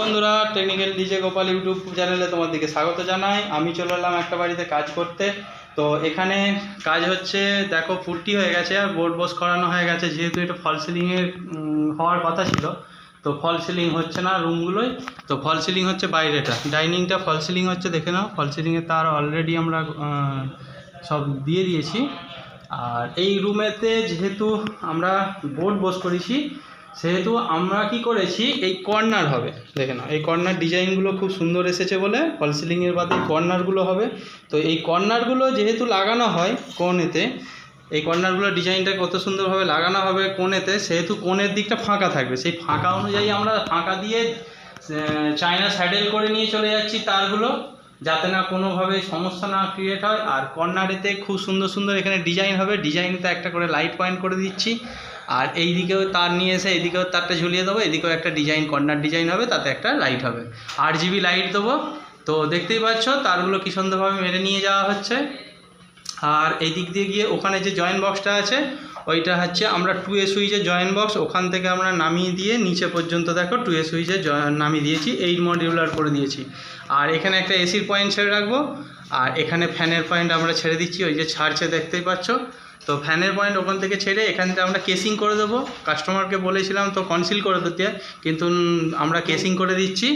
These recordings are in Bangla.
বন্ধুরা টেকনিক্যাল ডিজে গোপাল ইউটিউব চ্যানেলে তোমাদেরকে স্বাগত জানাই। আমি চলে এলাম একটা বাড়িতে কাজ করতে। তো এখানে কাজ হচ্ছে, দেখো ফুর্তি হয়ে গেছে, আর বোর্ড বোস করানো হয়ে গেছে। যেহেতু এটা ফল সিলিংয়ের হওয়ার কথা ছিল, তো ফল সিলিং হচ্ছে না রুমগুলোয় তো ফল সিলিং হচ্ছে বাইরেটা। ডাইনিংটা ফল সিলিং হচ্ছে, দেখে নাও। ফল সিলিংয়ে তার অলরেডি আমরা সব দিয়ে দিয়েছি। আর এই রুমেতে যেহেতু আমরা বোর্ড বোস করেছি সেহেতু আমরা কি করেছি, এই কর্নার হবে। দেখে নাও, এই কর্নার ডিজাইনগুলো খুব সুন্দর এসেছে বলে ফল সিলিংয়ের বাদে কর্নারগুলো হবে। তো এই কর্নারগুলো যেহেতু লাগানো হয় কোণেতে, এই কর্নারগুলো ডিজাইনটা কত সুন্দরভাবে লাগানো হবে কোণেতে, সেহেতু কোণের দিকটা ফাঁকা থাকবে। সেই ফাঁকা অনুযায়ী আমরা ফাঁকা দিয়ে চায়না স্যাডেল করে নিয়ে চলে যাচ্ছি তারগুলো। যাতে না কোনোভাবে সমস্যা না ক্রিয়েট হয়। আর কর্নারেতে খুব সুন্দর সুন্দর এখানে ডিজাইন হবে। ডিজাইনতে একটা করে লাইট পয়েন্ট করে দিচ্ছি। আর এই দিকেও তার নিয়ে এসে এদিকেও তারটা ঝুলিয়ে দেবো। এদিকেও একটা ডিজাইন কর্নার ডিজাইন হবে, তাতে একটা লাইট হবে। আট জিবি লাইট দেবো। তো দেখতেই পাচ্ছ, তারগুলো কি সুন্দরভাবে মেরে নিয়ে যাওয়া হচ্ছে। আর এই দিক দিয়ে গিয়ে ওখানে যে জয়েন্ট বক্সটা আছে, ওইটা হচ্ছে আমরা টু এ সুইচের জয়েন্ট বক্স ওখান থেকে আমরা নামিয়ে দিয়ে নিচে পর্যন্ত দেখো টু এ সুইচে নামিয়ে দিয়েছি এইট মডিউলার করে দিয়েছি। আর এখানে একটা এসির পয়েন্ট ছেড়ে রাখব, আর এখানে ফ্যানের পয়েন্ট আমরা ছেড়ে দিচ্ছি, ওই যে ছাড়ছে দেখতেই পাচ্ছ। তো ফ্যানের পয়েন্ট ওখান থেকে ছেড়ে এখান থেকে আমরা কেসিং করে দেবো। কাস্টমারকে বলেছিলাম তো কনসিল করে দিতে, কিন্তু আমরা কেসিং করে দিচ্ছি।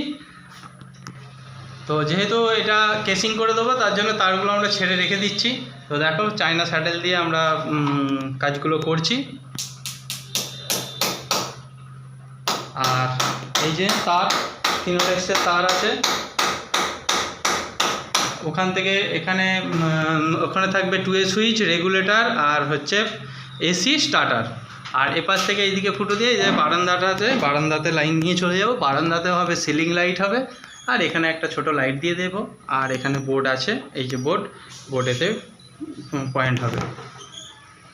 তো যেহেতু এটা কেসিং করে দেবো, তার জন্য তারগুলো আমরা ছেড়ে রেখে দিচ্ছি। তো দেখো, চায়না স্যাটেল দিয়ে আমরা কাজগুলো করছি। আর এই যে তার ফিনোলেক্সের তার আছে। ওখান থেকে এখানে ওখানে থাকবে টু এ সুইচ রেগুলেটর আর হচ্ছে এসি স্টার্টার আর এপাশ থেকে এইদিকে ফুটো দিয়ে যে বারান্দাটা আছে বারান্দাতে লাইন নিয়ে চলে যাব। বারান্দাতে হবে সিলিং লাইট হবে। আর এখানে একটা ছোট লাইট দিয়ে দেব। আর এখানে বোর্ড আছে, এই যে বোর্ড বোর্ডেতে পয়েন্ট হবে।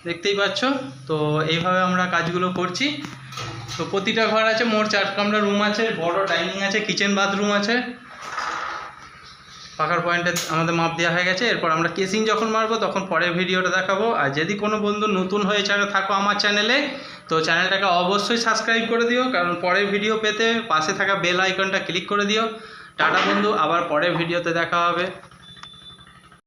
দেখতেই পাচ্ছ? তো এইভাবে আমরা কাজগুলো করছি। তো প্রতিটা ঘর আছে, মোট চার কামরা রুম আছে, বড় ডাইনিং আছে কিচেন বাথরুম আছে। পাখার পয়েন্টে আমাদের মাপ দেওয়া হয়ে গেছে, এরপর আমরা কেসিং যখন মারবো, তখন পরের ভিডিওটা দেখাবো। আর যদি কোনো বন্ধু নতুন হয়ে থাকো আমার চ্যানেলে তো চ্যানেলটাকে অবশ্যই সাবস্ক্রাইব করে দিও, কারণ পরের ভিডিও পেতে পাশে থাকা বেল আইকনটা ক্লিক করে দিও। টাটা বন্ধু, আবার পরের ভিডিওতে দেখা হবে।